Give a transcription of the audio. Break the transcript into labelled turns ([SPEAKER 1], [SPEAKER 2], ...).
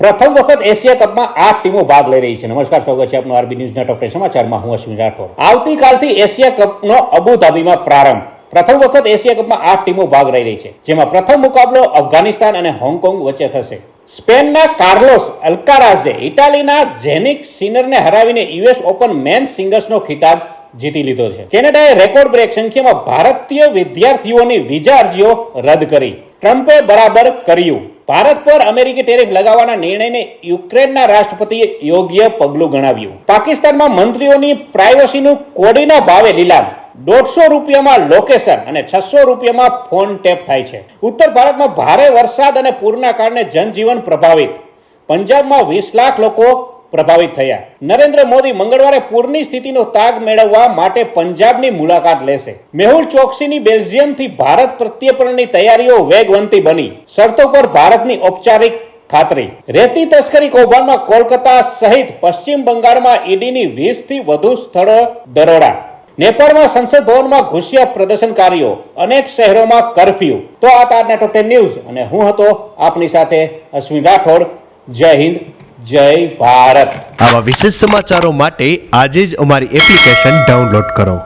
[SPEAKER 1] પ્રથમ વખત એશિયા કપમાં આઠ ટીમો ભાગ લઈ રહી છે. નમસ્કાર, સ્વાગત છે આપનું આરબી ન્યૂઝ નેટવર્ક સમાચારમાં હું અશ્વિન રાઠોડ. આવતીકાલથી એશિયા કપનો અબુધાબીમાં પ્રારંભ. પ્રથમ વખત એશિયા કપમાં આઠ ટીમો ભાગ લઈ રહી છે. જેમાં પ્રથમ મુકાબલો અફઘાનિસ્તાન અને હોંગકોંગ વચ્ચે થશે. સ્પેનના કાર્લોસ અલ્કારાઝે ઇટાલીના જેનિક સિનરને હરાવીને યુએસ ઓપન મેન સિંગલ્સનો ખિતાબ જીતી લીધો છે. કેનેડાએ રેકોર્ડ બ્રેક સંખ્યામાં ભારતીય વિદ્યાર્થીઓની વિઝા અરજીઓ રદ કરી. ટ્રમ્પે બરાબર કર્યું. ભારત પર અમેરિકી ટેરિફ લગાવવાના નિર્ણયને યુક્રેનના રાષ્ટ્રપતિએ યોગ્ય પગલું ગણાવ્યું. પાકિસ્તાનમાં મંત્રીઓની પ્રાઇવસીનું કોડીના ભાવે લીલામ. દોઢસો રૂપિયામાં લોકેશન અને છસો રૂપિયામાં ફોન ટેપ થાય છે. ઉત્તર ભારતમાં ભારે વરસાદ અને પૂરના કારણે જનજીવન પ્રભાવિત. પંજાબમાં વીસ લાખ લોકો પ્રભાવિત થયા. નરેન્દ્ર મોદી મંગળવારે પૂરની સ્થિતિનો તાગ મેળવવા માટે પંજાબની મુલાકાત લેશે. મેહુલ ચોકસીની બેલ્જિયમથી ભારત પ્રત્યર્પણની તૈયારીઓ વેગવંતી બની. શરતો પર ભારતની ઔપચારિક ખાતરી. રેતી તસ્કરી કૌભાંડમાં કોલકાતા સહિત પશ્ચિમ બંગાળમાં ઈડીની વીસથી વધુ સ્થળો દરોડા. નેપાળમાં સંસદ ભવનમાં ઘૂસ્યા પ્રદર્શનકારીઓ. અનેક શહેરોમાં કરફ્યુ. તો આ તારના ટોપ ટેન ન્યૂઝ અને હું હતો આપની સાથે અશ્વિન રાઠોડ. જય હિન્દ. જય ભારત.
[SPEAKER 2] આવા વિશેષ સમાચારો માટે આજે જ અમારી એપ્લિકેશન ડાઉનલોડ કરો.